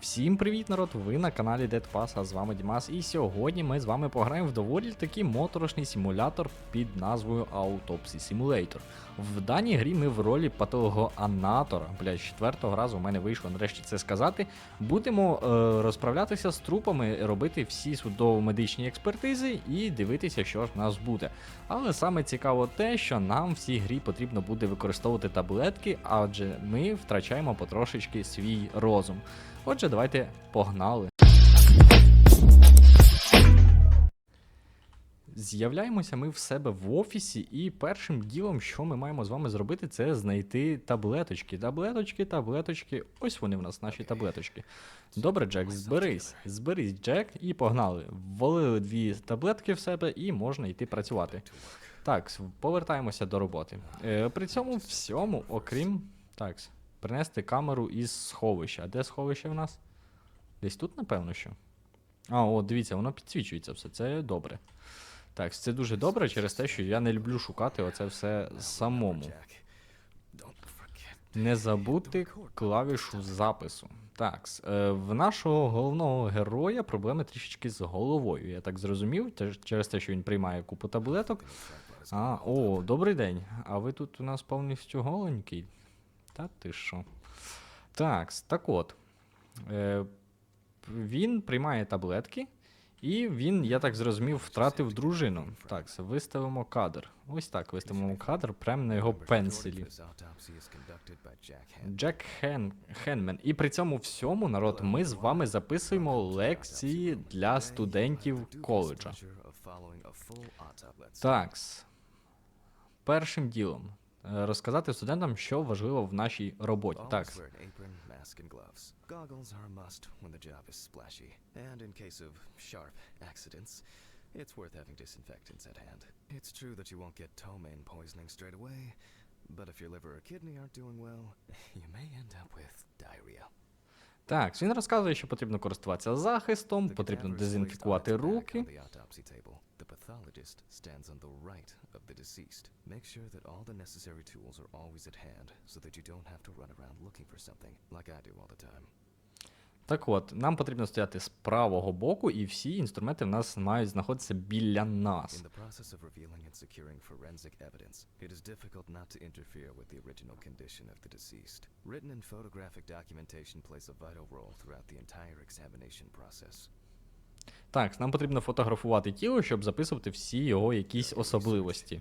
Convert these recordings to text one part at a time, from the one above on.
Всім привіт, народ! Ви на каналі Dead Pass, а з вами Дімас. І сьогодні ми з вами пограємо в доволі такий моторошний симулятор під назвою Autopsy Simulator. В даній грі ми в ролі патологоанатора, блядь, з четвертого разу у мене вийшло нарешті це сказати. Будемо е, розправлятися з трупами, робити всі судово-медичні експертизи і дивитися, що ж в нас буде. Але саме цікаво те, що нам в цій грі потрібно буде використовувати таблетки, адже ми втрачаємо потрошечки свій розум. Отже, давайте погнали. З'являємося ми в себе в офісі, і першим ділом, що ми маємо з вами зробити, це знайти таблеточки. Таблеточки, таблеточки. Ось вони в нас, наші таблеточки. Добре, Джек, зберись. Зберись, Джек, і погнали. Ввалили дві таблетки в себе і можна йти працювати. Так, повертаємося до роботи. Е, при цьому всьому, окрім. Так, с, принести камеру із сховища. А де сховище в нас? Десь тут, напевно, що. А, о, дивіться, воно підсвічується все. Це добре. Так, це дуже добре через те, що я не люблю шукати оце все самому. Не забути клавішу запису. Так, е, в нашого головного героя проблеми трішечки з головою. Я так зрозумів, через те, що він приймає купу таблеток. А, о, добрий день. А ви тут у нас повністю голенький? Та ти що? Так, так от. Е, він приймає таблетки, і він, я так зрозумів, втратив дружину. Так, виставимо кадр. Ось так виставимо кадр прямо на його пенсилі. Джек Хен, Хенмен. І при цьому всьому, народ, ми з вами записуємо лекції для студентів коледжа. Такс. Першим ділом. е, Розказати студентам, що важливо в нашій роботі. Так, Always wear an apron, mask, and gloves. Goggles are a must when the job is splashy. And in case of sharp accidents, it's worth having disinfectants at hand. It's true that you won't get ptomaine poisoning straight away, but if your liver or kidney aren't doing well, you may end up with diarrhea. Так, він розказує, що потрібно користуватися захистом, потрібно дезінфікувати руки. Так от, нам потрібно стояти з правого боку, і всі інструменти в нас мають знаходитися біля нас. Так, нам потрібно фотографувати тіло, щоб записувати всі його якісь особливості.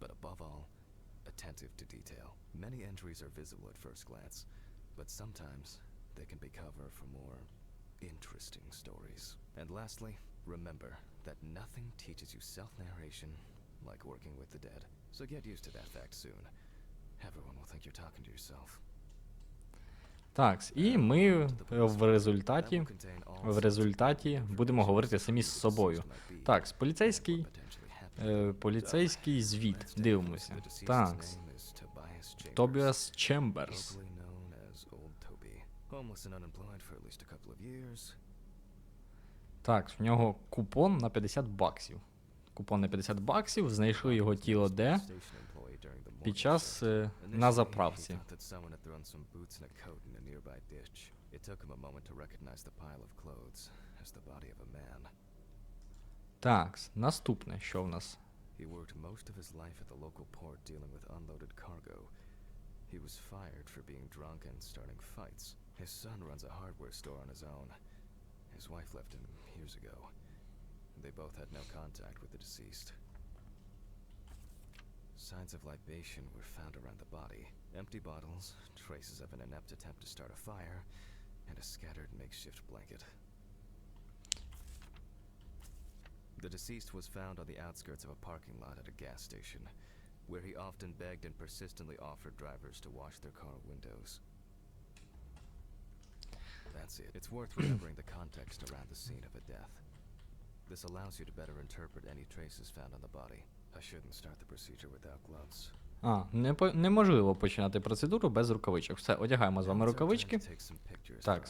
But above all, attentive to detail. Many entries are visible at first glance, but sometimes they can be cover for more interesting stories. And lastly, remember that nothing teaches you self-narration like working with the dead. So get used to that fact soon. Everyone will think you're talking to yourself. Так, і ми е, в результаті, в результаті будемо говорити самі з собою. Так, поліцейський, е, поліцейський звіт. Дивимося. Так, Тобіас Чемберс. Так, в нього купон на 50 баксів. Купон на 50 баксів, знайшли його тіло де? Під час е, на заправці. Так, наступне, що в нас? He worked most of his life at the local port dealing with unloaded cargo. He was fired for being drunk and starting fights. His son runs a hardware store on his own. His wife left him years ago. They both had no contact with the deceased. Signs of libation were found around the body empty bottles, traces of an inept attempt to start a fire, and a scattered makeshift blanket. The deceased was found on the outskirts of a parking lot at a gas station, where he often begged and persistently offered drivers to wash their car windows. That's it. It's worth remembering the context around the scene of a death. This allows you to better interpret any traces found on the body. I shouldn't start the procedure without gloves. А, не по- неможливо починати процедуру без рукавичок. Все, одягаємо з вами рукавички. Так.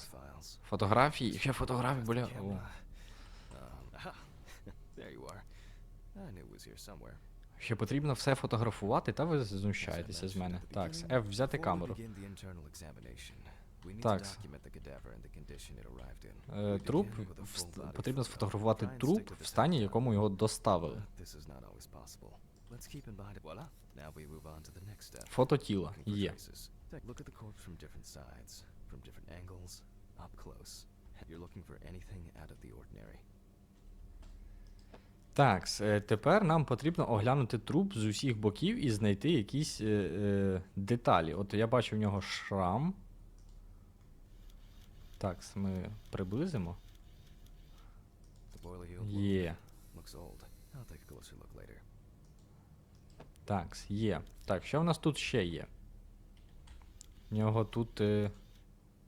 Фотографії. Ще фотографії, бля. О. Um. Ще потрібно все фотографувати, та ви знущаєтеся з мене. Так, F взяти камеру. Так. Е, Труп потрібно сфотографувати труп в стані, якому його доставили. Фото тіла є. traces. Take look at the corpse from different sides, from different angles, up close. You're looking for anything out of the ordinary. Так, е, тепер нам потрібно оглянути труп з усіх боків і знайти якісь е, е, деталі. От я бачу в нього шрам. Так, ми приблизимо. Є. Так, є. Так, що в нас тут ще є? В нього тут е,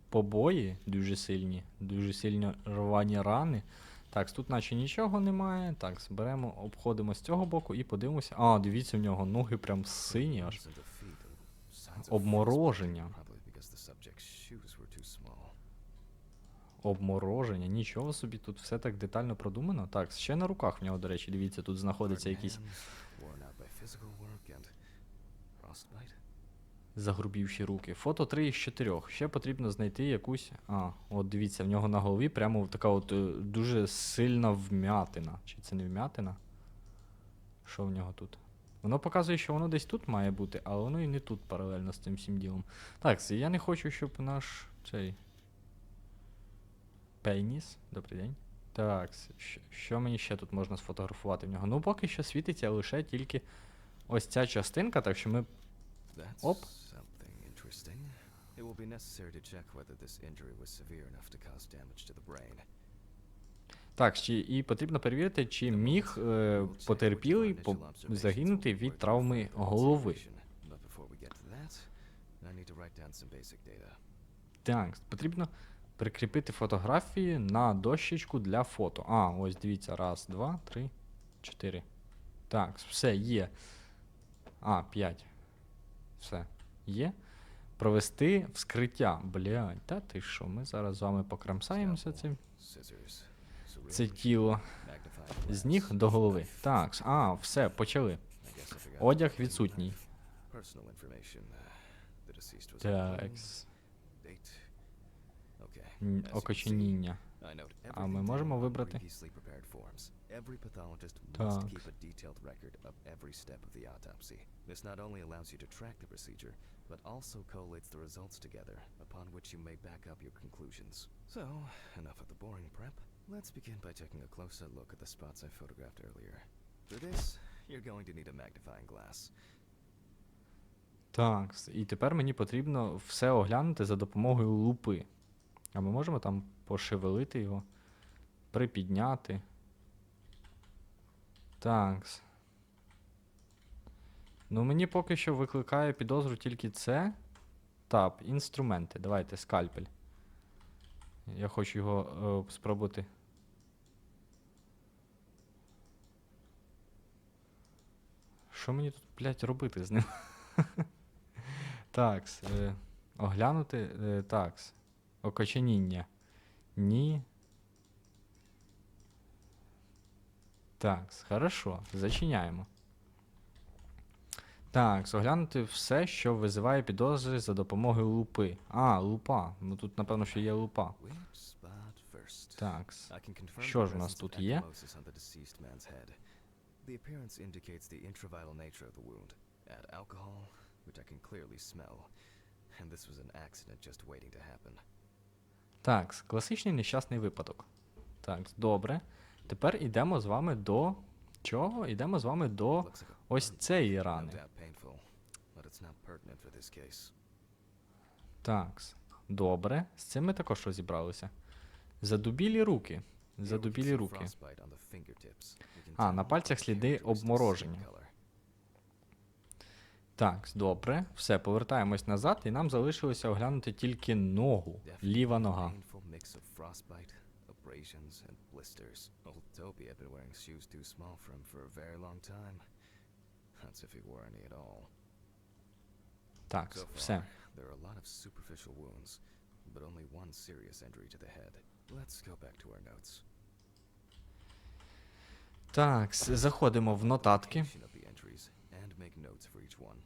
побої дуже сильні, дуже сильно рвані рани. Так, тут наче нічого немає. Так, беремо, обходимо з цього боку і подивимося. А, дивіться, в нього ноги прям сині аж. Обмороження. frostbite, Probably because the subject's shoes were too small. Обмороження. Нічого собі, тут все так детально продумано. Так, ще на руках в нього, до речі, дивіться, тут знаходиться якісь загрубівші руки. Фото 3 із 4. Ще потрібно знайти якусь. А, от дивіться, в нього на голові прямо така от е, дуже сильна вмятина. Чи це не вмятина? Що в нього тут? Воно показує, що воно десь тут має бути, але воно і не тут паралельно з цим всім ділом. Так, я не хочу, щоб наш цей. Пеніс. Добрий день. Так, що, що мені ще тут можна сфотографувати в нього? Ну, поки що світиться лише тільки ось ця частинка, так що ми interesting. It will be necessary to check whether this injury was severe enough to cause damage to the brain. Так, чи, і потрібно перевірити, чи міг е, потерпілий по- загинути від травми голови. Так, потрібно прикріпити фотографії на дощечку для фото. А, ось дивіться, раз, два, три, чотири. Так, все, є. А, п'ять. Все. Є. Провести вскриття. Блядь, та ти що, ми зараз з вами покрамсаємося цим. Це тіло. З ніг до голови. Так, а, все, почали. Одяг відсутній. uh, Так. Окоченіння. А ми можемо вибрати? Every pathologist must Так. keep a detailed record of every step of the autopsy. This not only allows you to track the procedure, but also collates the results together, upon which you may back up your conclusions. So, enough of the boring prep. Let's begin by taking a closer look at the spots I photographed earlier. For this, you're going to need a magnifying glass. Так, і тепер мені потрібно все оглянути за допомогою лупи. А ми можемо там пошевелити його, припідняти. Так. Ну, мені поки що викликає підозру тільки це. Тап, інструменти. Давайте, скальпель. Я хочу його е, спробувати. Що мені тут, блядь, робити з ним? Такс. Е, оглянути. Е, такс. Окоченіння. Ні. Такс. Хорошо. Зачиняємо. Так, оглянути все, що визиває підозри за допомогою лупи. А, лупа. Ну тут, напевно, що є лупа. Confirm Що ж у нас тут є? The appearance indicates the intravital nature of the wound. Add alcohol, which I can clearly smell. And this was an accident just waiting to happen. Такс. Класичний нещасний випадок. Так, добре. Тепер йдемо з вами до. Чого? Йдемо з вами до ось цієї рани. Такс. Добре. З цим ми також розібралися. Задубілі руки. Задубілі руки. А, на пальцях сліди обмороження. Так, добре. Все, повертаємось назад, і нам залишилося оглянути тільки ногу. Ліва нога. Abrasions, and blisters. Old Toby had been wearing shoes too small for him for a very long time. That's if he wore any at all. Так, So все. there are a lot of superficial wounds, but only one serious injury to the head. Let's go back to our notes. Так, заходимо в нотатки. And make notes for each one.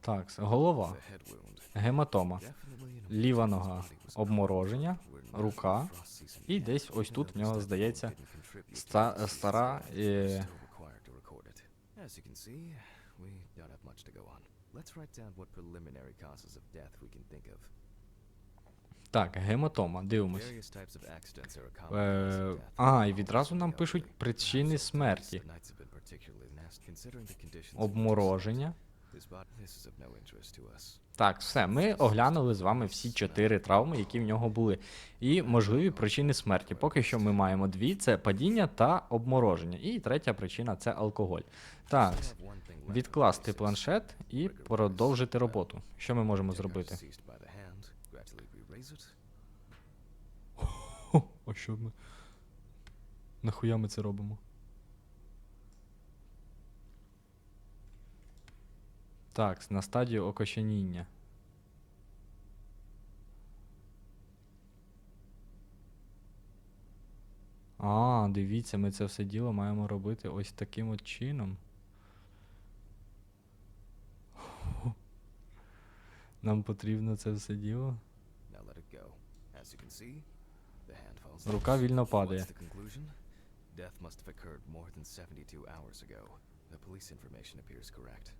Так, голова, гематома, ліва нога, обмороження, рука, і десь ось тут в нього, здається, ста- стара, е. Так, гематома, дивимось. Е, а, і відразу нам пишуть причини смерті. Обмороження. slept, this body- this is of no interest to us. Так, все, ми оглянули з вами всі чотири травми, які в нього були. І можливі причини смерті. Поки що ми маємо дві: це падіння та обмороження. І третя причина це алкоголь. Так, відкласти планшет і продовжити роботу. Що ми можемо зробити? Хо, а що ми? Нахуя ми це робимо? Так, на стадію окоченіння. А, дивіться, ми це все діло маємо робити ось таким от чином. Нам потрібно це все діло. Рука вільно падає. Death must have occurred more than 72 hours ago. The police information appears correct.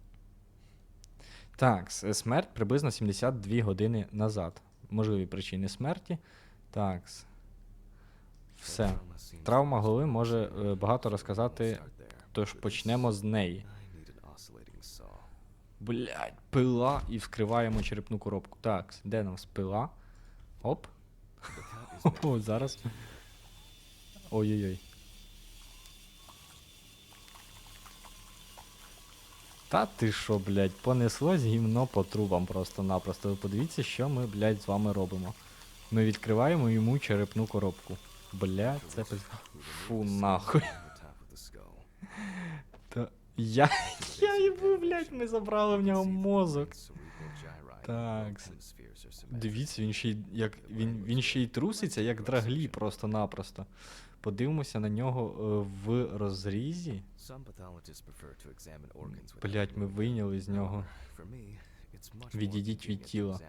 Так, смерть приблизно 72 години назад. Можливі причини смерті. Так. Все. Травма голови може е, багато розказати, тож почнемо з неї. Блять, пила і вскриваємо черепну коробку. Так, де нам спила? Оп. О, зараз. Ой-ой-ой. Та ти що, блядь, понеслось гімно по трубам просто-напросто. Ви подивіться, що ми, блядь, з вами робимо. Ми відкриваємо йому черепну коробку. Блядь, це. Фу, нахуй. Та... Я. Я їбу, блядь, ми забрали в нього мозок. Так. Дивіться, він ще й як він, він ще й труситься, як драглі просто-напросто. Подивимося на нього е, в розрізі. Блять, ми вийняли з нього. Відійдіть від тіла.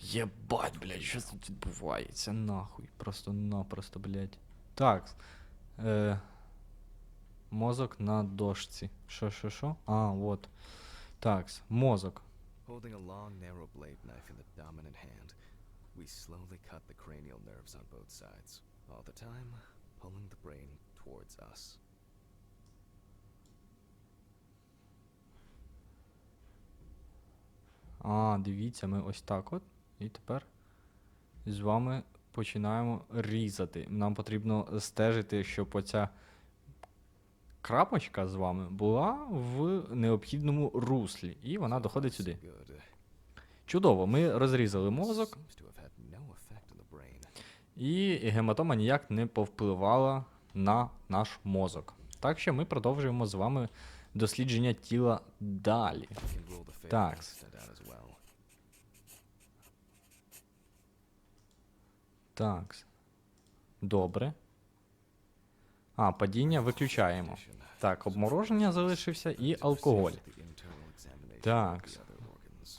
Єбать, блядь, що тут відбувається? Нахуй. Просто-напросто, блядь. Так. Е, мозок на дошці. Що, що, що? А, от. Так, мозок. Holding a long, narrow blade knife in the dominant hand, we slowly cut the cranial nerves on both sides, all the time pulling the brain towards us. А, дивіться, ми ось так от. І тепер з вами починаємо різати. Нам потрібно стежити, щоб оця крапочка з вами була в необхідному руслі. І вона доходить сюди. Чудово, ми розрізали мозок, Seems to have had no effect on the brain. І гематома ніяк не повпливала на наш мозок. Так що ми продовжуємо з вами дослідження тіла далі. Так. Так. Добре. А, падіння виключаємо. Так, обмороження залишився і алкоголь. Так. of the other organs.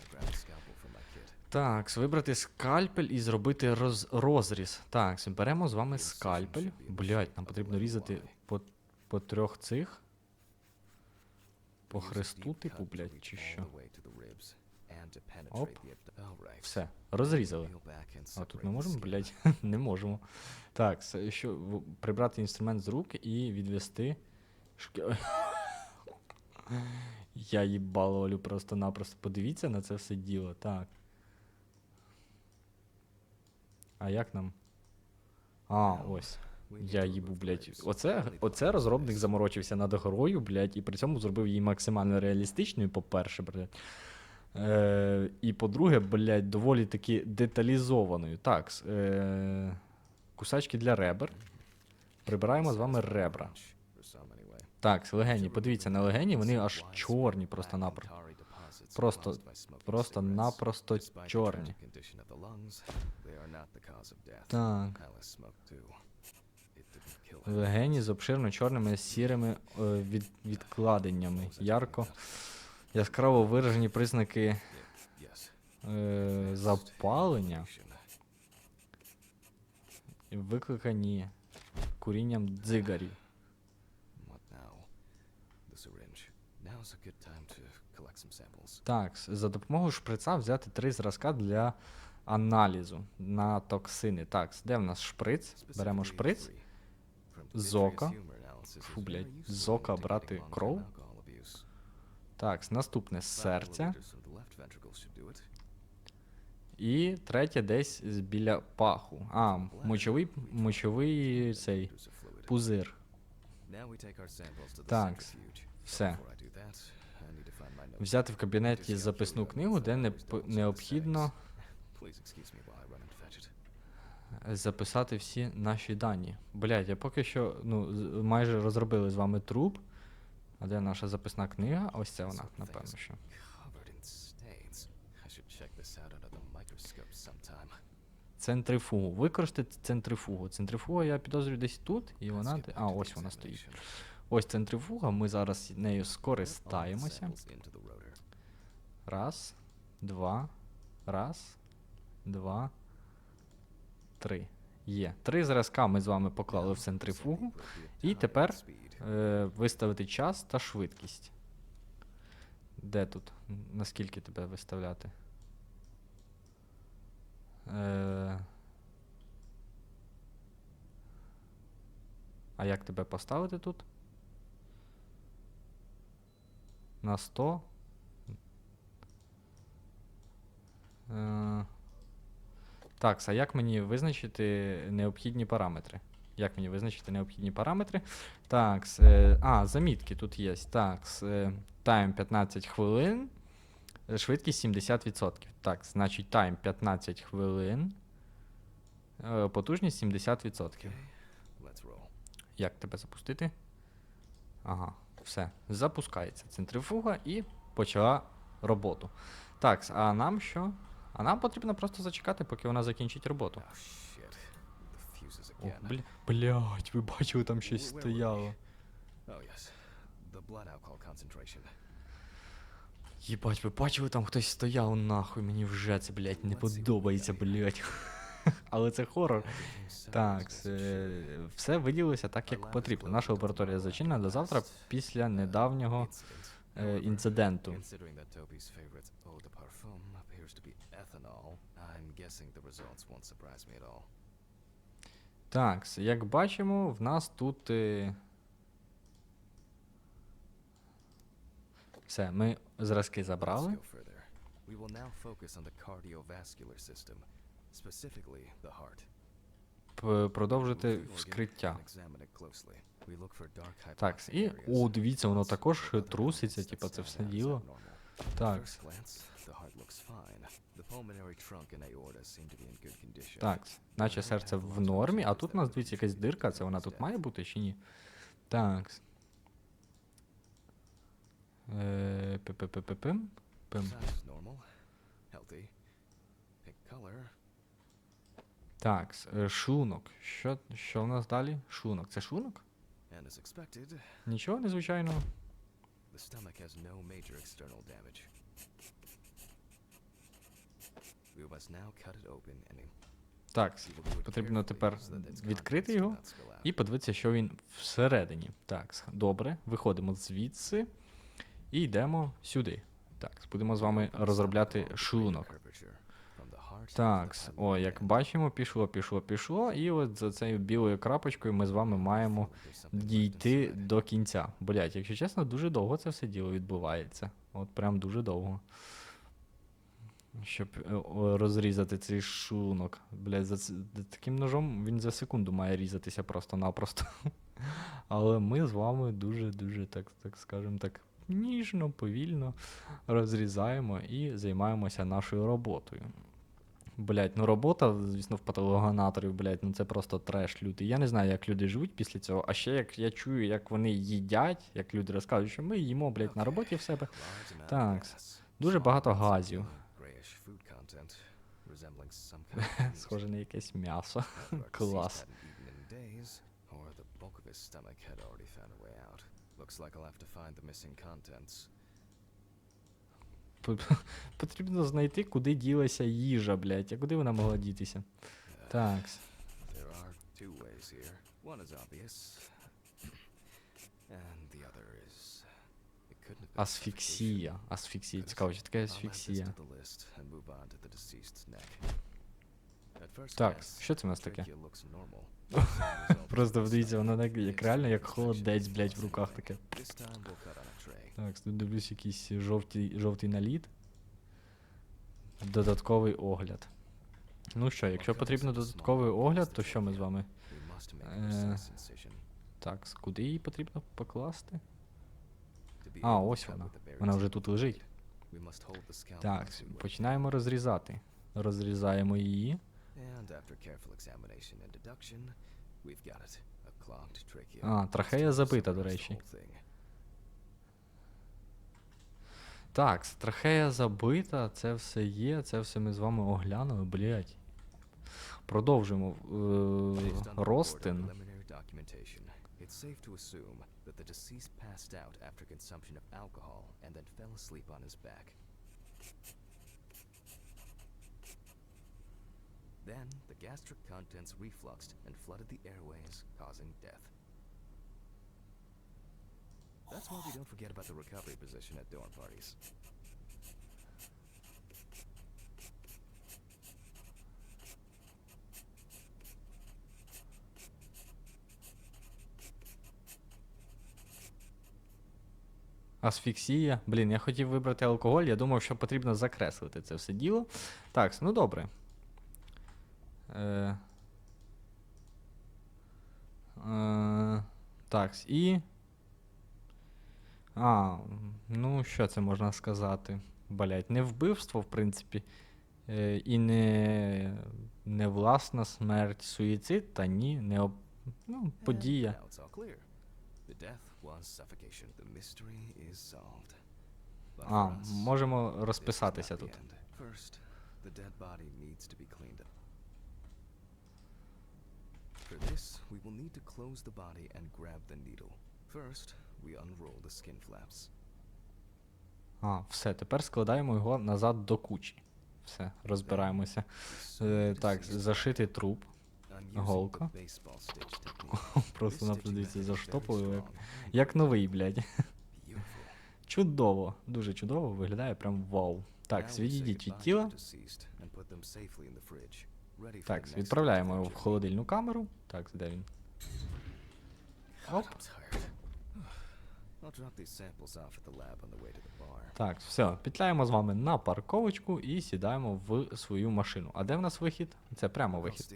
I grabbed a scalpel from my kit. Так, вибрати скальпель і зробити роз, розріз. Так, беремо з вами скальпель. Блять, нам потрібно різати по, по трьох цих. По хресту, типу, блять, чи що. Оп. Все, розрізали. А тут ми можемо, блять, не можемо. Так, що, прибрати інструмент з рук і відвести. Я їбало Олю просто-напросто. Подивіться на це все діло. Так. А як нам? А, ось. Я їбу, блядь. Оце, оце розробник заморочився над горою, блядь, і при цьому зробив її максимально реалістичною, по-перше, блядь. Е, і по-друге, блядь, доволі таки деталізованою. Так, е, кусачки для ребер. Прибираємо з вами ребра. Так, легені. Подивіться на легені, вони аж чорні просто-напросто. Просто-. Просто-напросто чорні. Так. Легені з обширно чорними сірими е, від, відкладеннями. Ярко. яскраво виражені признаки е, запалення, викликані курінням samples. Так, за допомогою шприца взяти три зразка для аналізу на токсини. Так, де в нас шприц? Беремо шприц. three. From з Dimitri's ока. humor analysis, Фу, блядь, very з useful ока in брати кров. Так, наступне з серця. it. І третє десь біля паху. А, мочовий, мочовий цей пузир. Так, все. Взяти в кабінеті записну книгу, де не, необхідно записати всі наші дані. Блять, я поки що ну, майже розробили з вами труп. А де наша записна книга? Ось це вона, напевно, що. Центрифугу. Використати центрифугу. Центрифуга, я підозрюю, десь тут, і вона. А, ось вона стоїть. Ось центрифуга, ми зараз нею скористаємося. Раз, два, раз, два, три. Є. Три зразка ми з вами поклали в центрифугу. І тепер е, виставити час та швидкість. Де тут? Наскільки тебе виставляти? Е, а як тебе поставити тут? На 100? Е, так, а як мені визначити необхідні параметри? Як мені визначити необхідні параметри? Так, е, а, замітки тут є. Так, е, тайм 15 хвилин, е, швидкість 70%. Так, значить тайм 15 хвилин, е, потужність 70%. Okay. Як тебе запустити? Ага, все. Запускається центрифуга і почала роботу. Так, а нам що? А нам потрібно просто зачекати, поки вона закінчить роботу. О, бля, блядь, ви бачили, там щось стояло. Oh. Єбать, ви бачили, там хтось стояв нахуй, мені вже це, блядь, не подобається, блядь. Але це хорор. Так, все виділося так, як потрібно. Наша лабораторія зачинена до завтра після uh, недавнього е, інциденту. Appears to be ethanol, I'm guessing the results won't surprise me at all. Так, як бачимо, в нас тут. е, Все, ми зразки забрали. We will now focus on the cardiovascular system, specifically the heart. Продовжити вскриття. Так, і о, дивіться, воно також труситься, типа це все діло. Так, так, наче серце в нормі, а тут у нас дивіться якась дирка, це вона тут має бути чи ні? Так. Е. Пим. Так, е. Що, що в нас далі? Шлунок. Це expected, Нічого незвичайного. The stomach has no major external damage. We must now cut it open and Так, потрібно тепер відкрити його і подивитися, що він всередині. Так, добре. Виходимо звідси і йдемо сюди. Так, будемо з вами розробляти шлунок. curvature from the heart to Так, о, як бачимо, пішло, пішло, пішло. І от за цією білою крапочкою ми з вами маємо дійти до кінця. Блять, якщо чесно, дуже довго це все діло відбувається. От прям дуже довго. Щоб е, розрізати цей шлунок. Блять, за таким ножом він за секунду має різатися просто-напросто. Але ми з вами дуже-дуже, так, так скажемо так, ніжно, повільно розрізаємо і займаємося нашою роботою. Блять, ну робота, звісно, в патологонаторів, блять, ну це просто треш лютий. Я не знаю, як люди живуть після цього. А ще як я чую, як вони їдять, як люди розказують, що ми їмо, блять, на роботі в себе. Так, дуже багато газів. Схоже на якесь м'ясо. Клас. Looks like I'll have to find the missing contents. Потрібно знайти, куди ділася їжа, блядь. А куди вона могла дітися? Так. Асфіксія. Асфіксія. Цікаво, що таке асфіксія. Так, що це у нас таке? Просто вдивіться, воно так, як реально, як холодець, of блядь, в руках таке. Так, тут дивлюсь якийсь жовтий, жовтий наліт. Додатковий огляд. Ну що, якщо потрібно додатковий огляд, то що ми з вами? Е. Так, куди її потрібно покласти? А, ось вона. Вона вже тут лежить. Так, починаємо розрізати. Розрізаємо її. А, трахея забита, до речі. Так, трахея забита, це все є, це все ми з вами оглянули, блядь. Продовжуємо е, documentation, it's safe to assume that the deceased passed out after consumption of alcohol and then fell asleep on his back. Then, the gastric contents refluxed and flooded the airways, causing death. That's why we don't forget about the recovery position at dorm parties. Асфіксія. Блін, я хотів вибрати алкоголь, я думав, що потрібно закреслити це все діло. Так, ну добре. Е, е, так, і. А, ну що це можна сказати? Блять, не вбивство, в принципі. Е, і не, не власна смерть, суїцид, та ні, не об... ну, подія. А, можемо розписатися тут. For this, we will need to close the body and grab the needle. First, А, все, тепер складаємо його назад до кучі. Все, розбираємося. Е, так, зашити труп. Голка. Просто This на stitching позиції method is very заштопили, як, як новий, блядь. Чудово, дуже чудово, виглядає прям вау. Так, відійдіть від тіла. Так, відправляємо його в холодильну камеру. Так, де він? Оп. Так, все, пітляємо з вами на парковочку і сідаємо в свою машину. А де в нас вихід? Це прямо вихід.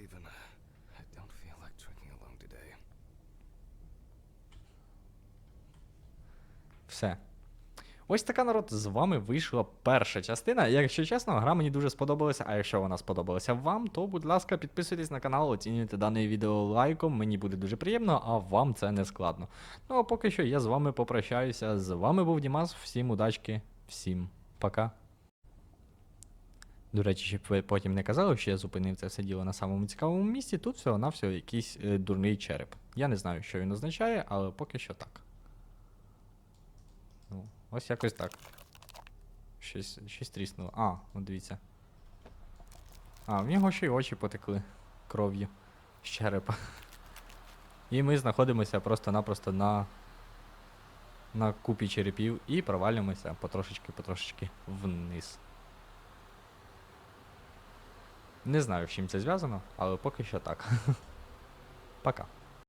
Все. Ось така народ, з вами вийшла перша частина. Якщо чесно, гра мені дуже сподобалася. А якщо вона сподобалася вам, то будь ласка, підписуйтесь на канал, оцінюйте дане відео лайком. Мені буде дуже приємно, а вам це не складно. Ну а поки що я з вами попрощаюся. З вами був Дімас. Всім удачки, всім пока. До речі, щоб ви потім не казали, що я зупинив це все діло на самому цікавому місці. Тут всього на всього якийсь е, дурний череп. Я не знаю, що він означає, але поки що так. Ну, ось якось так. Щось, щось тріснуло. А, от дивіться. А, в нього ще й очі потекли кров'ю з черепа. І ми знаходимося просто-напросто на. На купі черепів і провалюємося потрошечки-потрошечки вниз. Не знаю, з чим це зв'язано, але поки що так. Пока.